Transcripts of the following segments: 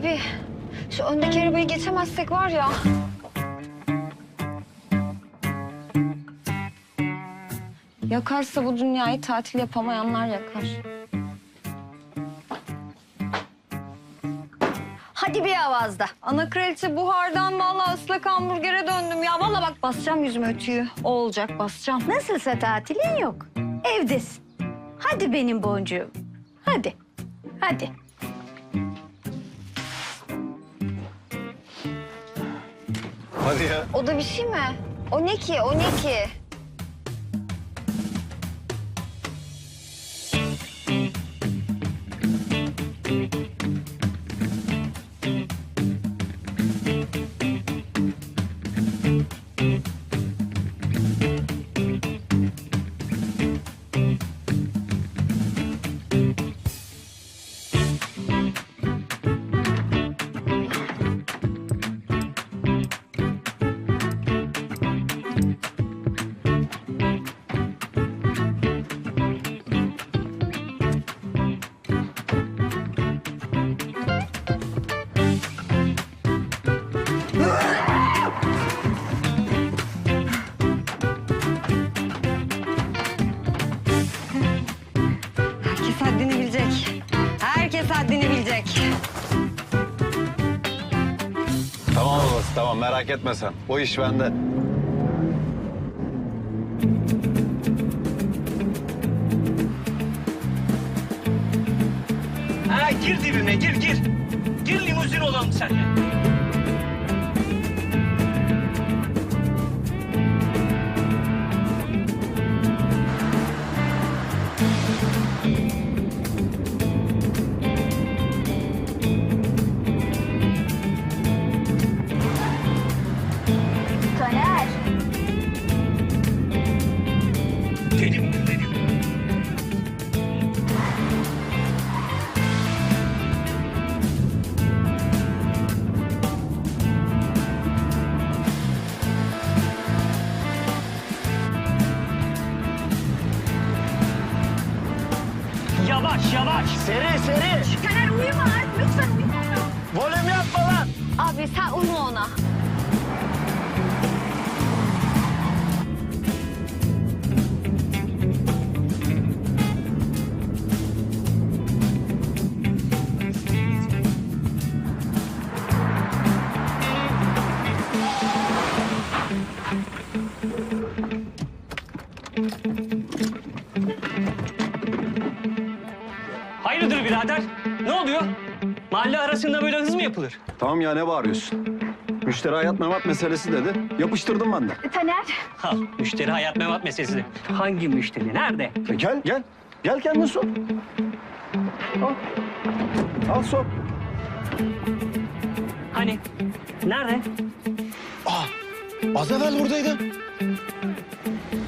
Abi şu öndeki arabayı geçemezsek var ya. Yakarsa bu dünyayı tatil yapamayanlar yakar. Hadi bir avazda. Ana kraliçe buhardan vallahi ıslak hamburgere döndüm ya. Vallahi bak basacağım yüzüme ötüyü. O olacak basacağım. Nasılsa tatilin yok. Evdesin. Hadi benim boncuğum. Hadi. Hadi. Hadi ya. O da bir şey mi? O ne ki? O ne ki? Tamam merak etme sen. O iş bende. Ha gir dibime gir gir. Gir limuzin olalım seninle. Dedim. Yavaş yavaş. Seri seri. Taner uyuma artık. Lütfen uyuma. Volüm yapma lan. Abi sen uyma ona. Mahalle arasında böyle hız mı yapılır? Tamam ya ne bağırıyorsun? Müşteri hayat memat meselesi dedi. Yapıştırdım ben de. Taner. Ha, müşteri hayat memat meselesi. Hangi müşteri? Nerede? E gel gel. Gel kendin sor. Al. Al sor. Hani? Nerede? Aa, az evvel buradaydı.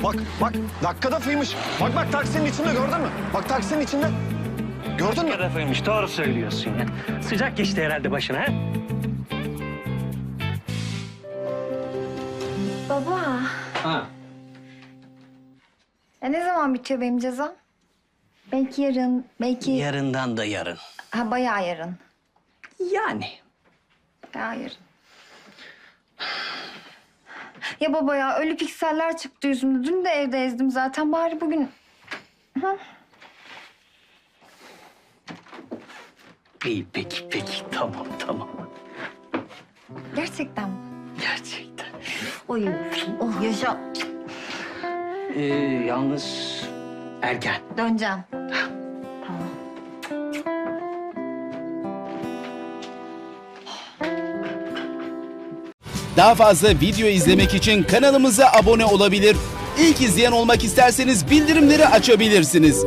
Bak bak dakikada fıymış. Bak bak taksinin içinde gördün mü? Bak taksinin içinde. Gördün mü? Tarafıymış. Doğru söylüyorsun ya. Sıcak geçti herhalde başına ha? Baba. Ha. Ya ne zaman bitiyor benim cezam? Belki yarın, belki... Yarından da yarın. Ha bayağı yarın. Yani. Bayağı yarın. Ya baba ya ölü pikseller çıktı yüzümde. Dün de evde ezdim zaten. Bari bugün... İyi peki peki. Tamam tamam. Gerçekten mi? Gerçekten. Oy, oh yaşa. Ee, yalnız erken. Döneceğim. Tamam. Daha fazla video izlemek için kanalımıza abone olabilir. İlk izleyen olmak isterseniz bildirimleri açabilirsiniz.